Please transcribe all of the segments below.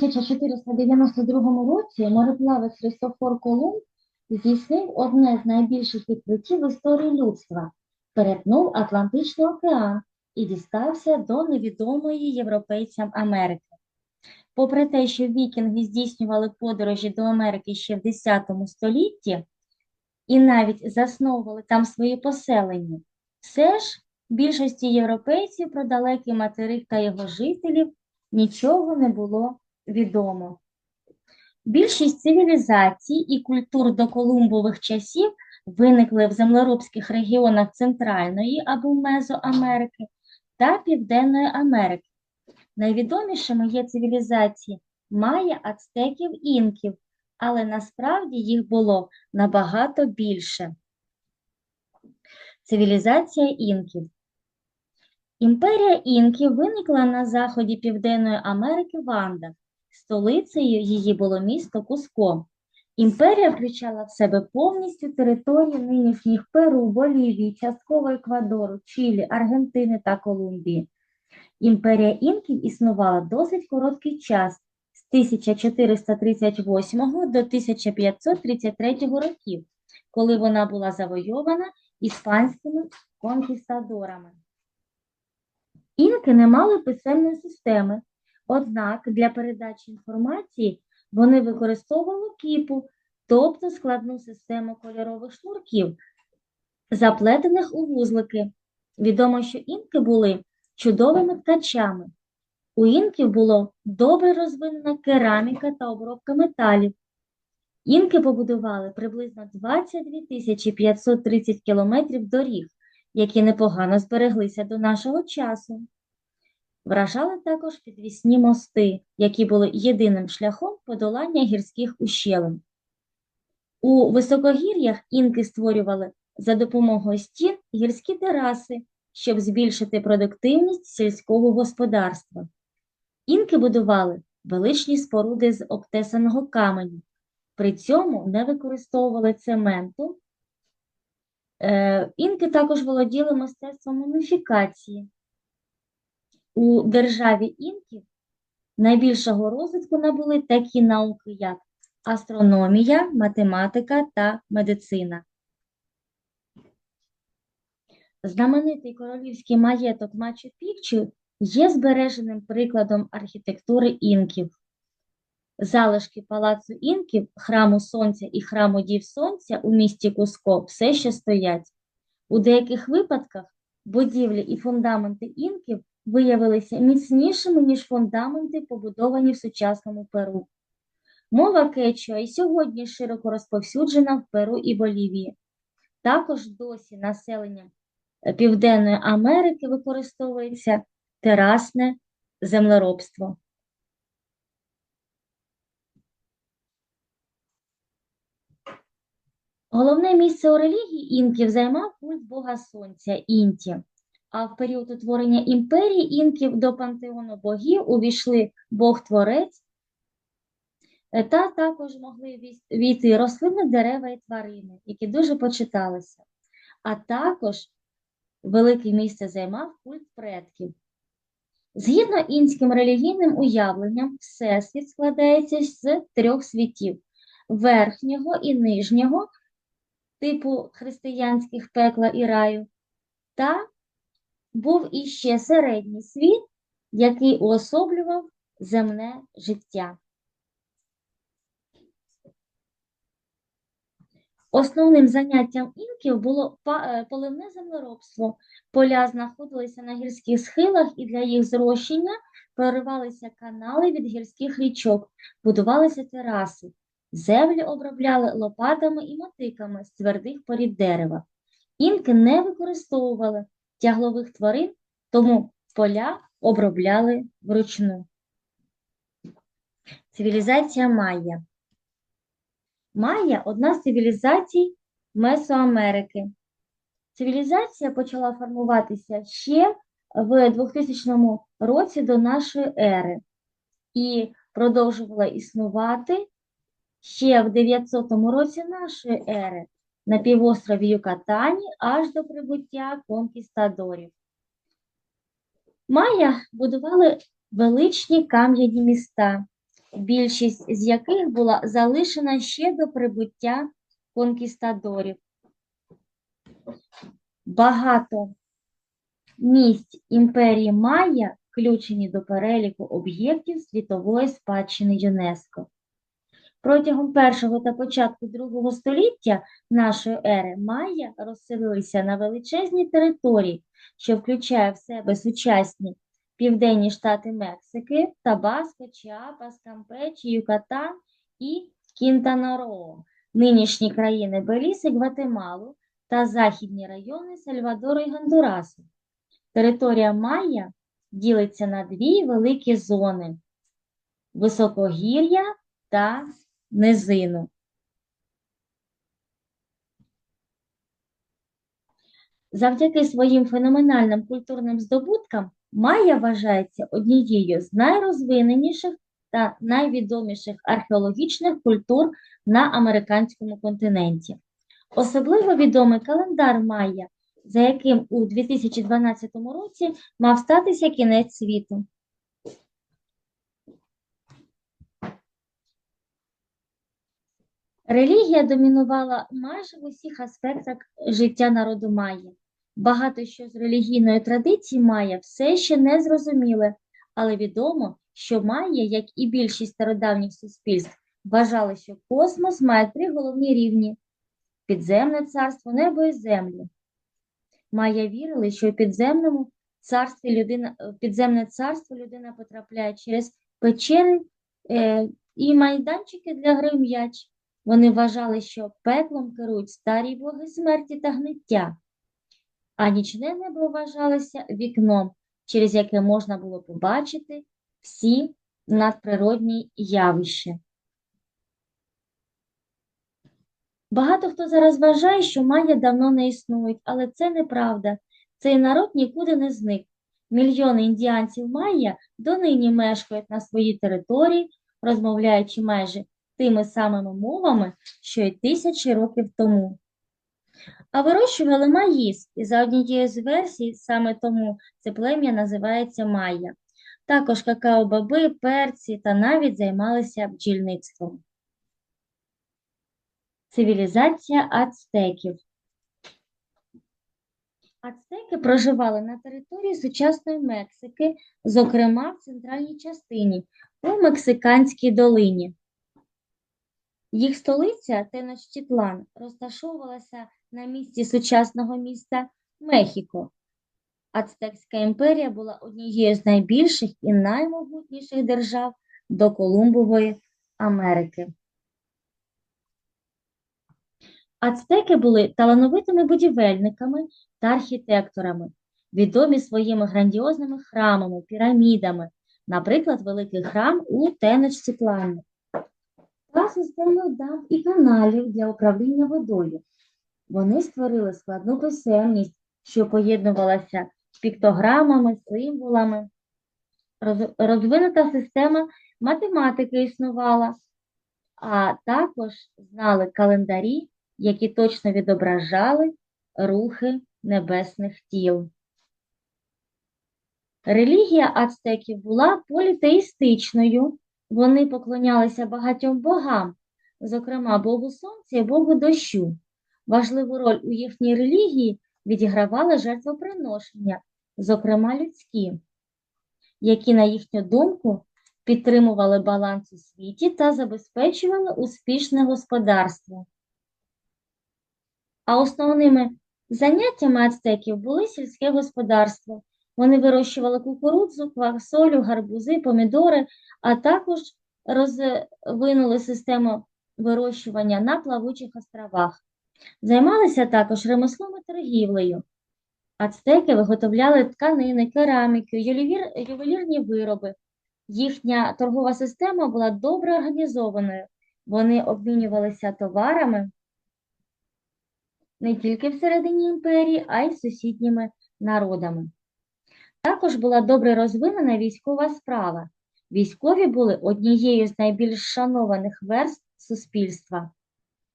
1492 році мореплавець Христофор Колумб здійснив одне з найбільших відкриттів в історії людства, перетнув Атлантичний океан і дістався до невідомої європейцям Америки. Попри те, що вікінги здійснювали подорожі до Америки ще в X столітті і навіть засновували там свої поселення, все ж більшості європейців про далекий материк та його жителів нічого не було відомо. Більшість цивілізацій і культур до колумбових часів виникли в землеробських регіонах Центральної або Мезоамерики та Південної Америки. Найвідомішими є цивілізації майя, ацтеків, інків, але насправді їх було набагато більше. Цивілізація інків. Імперія інків виникла на заході Південної Америки в Андах. Столицею її було місто Куско. Імперія включала в себе повністю території нинішніх Перу, Болівії, частково Еквадору, Чилі, Аргентини та Колумбії. Імперія інків існувала досить короткий час з 1438 до 1533 років, коли вона була завойована іспанськими конкістадорами. Інки не мали писемної системи, однак для передачі інформації вони використовували кіпу, тобто складну систему кольорових шнурків, заплетених у вузлики. Відомо, що інки були чудовими ткачами. У інків було добре розвинена кераміка та обробка металів. Інки побудували приблизно 22 тисячі 530 кілометрів доріг, які непогано збереглися до нашого часу. Вражали також підвісні мости, які були єдиним шляхом подолання гірських ущелин. У високогір'ях інки створювали за допомогою стін гірські тераси, щоб збільшити продуктивність сільського господарства. Інки будували величні споруди з обтесаного каменю, при цьому не використовували цементу. Е, Інки також володіли мистецтвом муміфікації. У державі інків найбільшого розвитку набули такі науки, як астрономія, математика та медицина. Знаменитий королівський маєток Мачу-Пікчу є збереженим прикладом архітектури інків. Залишки палацу інків, храму Сонця і храму Дів Сонця у місті Куско все ще стоять. У деяких випадках будівлі і фундаменти інків виявилися міцнішими, ніж фундаменти, побудовані в сучасному Перу. Мова кечуа і сьогодні широко розповсюджена в Перу і Болівії. Також досі населення Південної Америки використовується терасне землеробство. Головне місце у релігії інків займав культ Бога Сонця Інті. А в період утворення імперії інків до пантеону богів увійшли Бог-творець, е, та також могли війти рослини, дерева і тварини, які дуже почиталися. А також велике місце займав культ предків. Згідно інським релігійним уявленням, Всесвіт складається з трьох світів верхнього і нижнього, типу християнських пекла і раю, та був іще середній світ, який уособлював земне життя. Основним заняттям інків було е, поливне землеробство. Поля знаходилися на гірських схилах і для їх зрощення проривалися канали від гірських річок, будувалися тераси. Землі обробляли лопатами і мотиками з твердих порід дерева. Інки не використовували тяглових тварин, тому поля обробляли вручну. Цивілізація Майя. Майя – одна з цивілізацій Месоамерики. Цивілізація почала формуватися ще в 2000 році до нашої ери і продовжувала існувати ще в 900 році нашої ери на півострові Юкатані аж до прибуття конкістадорів. Майя будували величні кам'яні міста, більшість з яких була залишена ще до прибуття конкістадорів. Багато місць імперії Майя включені до переліку об'єктів світової спадщини ЮНЕСКО. Протягом першого та початку другого століття нашої ери Майя розселилися на величезній території, що включає в себе сучасні південні штати Мексики, Табаско, Чіапас, Кампечі, Юкатан і Кінтанароо, нинішні країни Беліс і Гватемалу та західні райони Сальвадору і Гондурасу. Територія Майя ділиться на дві великі зони – високогір'я та низину. Завдяки своїм феноменальним культурним здобуткам Майя вважається однією з найрозвиненіших та найвідоміших археологічних культур на американському континенті. Особливо відомий календар Майя, за яким у 2012 році мав статися кінець світу. Релігія домінувала майже в усіх аспектах життя народу Майя. Багато що з релігійної традиції Майя все ще не зрозуміле, але відомо, що Майя, як і більшість стародавніх суспільств, вважали, що космос має три головні рівні – підземне царство, небо і землю. Майя вірили, що в підземному царстві людина, в підземне царство людина потрапляє через печери е, і майданчики для гри м'яч. Вони вважали, що пеклом керують старі боги смерті та гниття, а нічне небо вважалося вікном, через яке можна було побачити всі надприродні явища. Багато хто зараз вважає, що майя давно не існують, але це неправда. Цей народ нікуди не зник. Мільйони індіанців майя донині мешкають на своїй території, розмовляючи майже тими самими мовами, що й тисячі років тому. А вирощували маїс, і за однією з версій, саме тому це плем'я називається майя. Також какао-баби, перці та навіть займалися бджільництвом. Цивілізація ацтеків. Ацтеки проживали на території сучасної Мексики, зокрема в центральній частині, у Мексиканській долині. Їх столиця Теночтітлан розташовувалася на місці сучасного міста Мехіко. Ацтекська імперія була однією з найбільших і наймогутніших держав до Колумбової Америки. Ацтеки були талановитими будівельниками та архітекторами, відомі своїми грандіозними храмами, пірамідами, наприклад, великий храм у Теночтітлані та системою дамб і каналів для управління водою. Вони створили складну писемність, що поєднувалася з піктограмами, символами. Розвинута система математики існувала, а також знали календарі, які точно відображали рухи небесних тіл. Релігія ацтеків була політеїстичною, вони поклонялися багатьом богам, зокрема Богу Сонця і Богу дощу. Важливу роль у їхній релігії відігравали жертвоприношення, зокрема людські, які, на їхню думку, підтримували баланс у світі та забезпечували успішне господарство. А основними заняттями ацтеків були сільське господарство. Вони вирощували кукурудзу, квасолю, гарбузи, помідори, а також розвинули систему вирощування на плавучих островах. Займалися також ремеслом і торгівлею. Ацтеки виготовляли тканини, кераміку, ювелір, ювелірні вироби. Їхня торгова система була добре організованою. Вони обмінювалися товарами не тільки всередині імперії, а й сусідніми народами. Також була добре розвинена військова справа. Військові були однією з найбільш шанованих верств суспільства,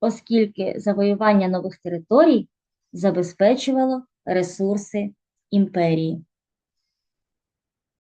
оскільки завоювання нових територій забезпечувало ресурси імперії.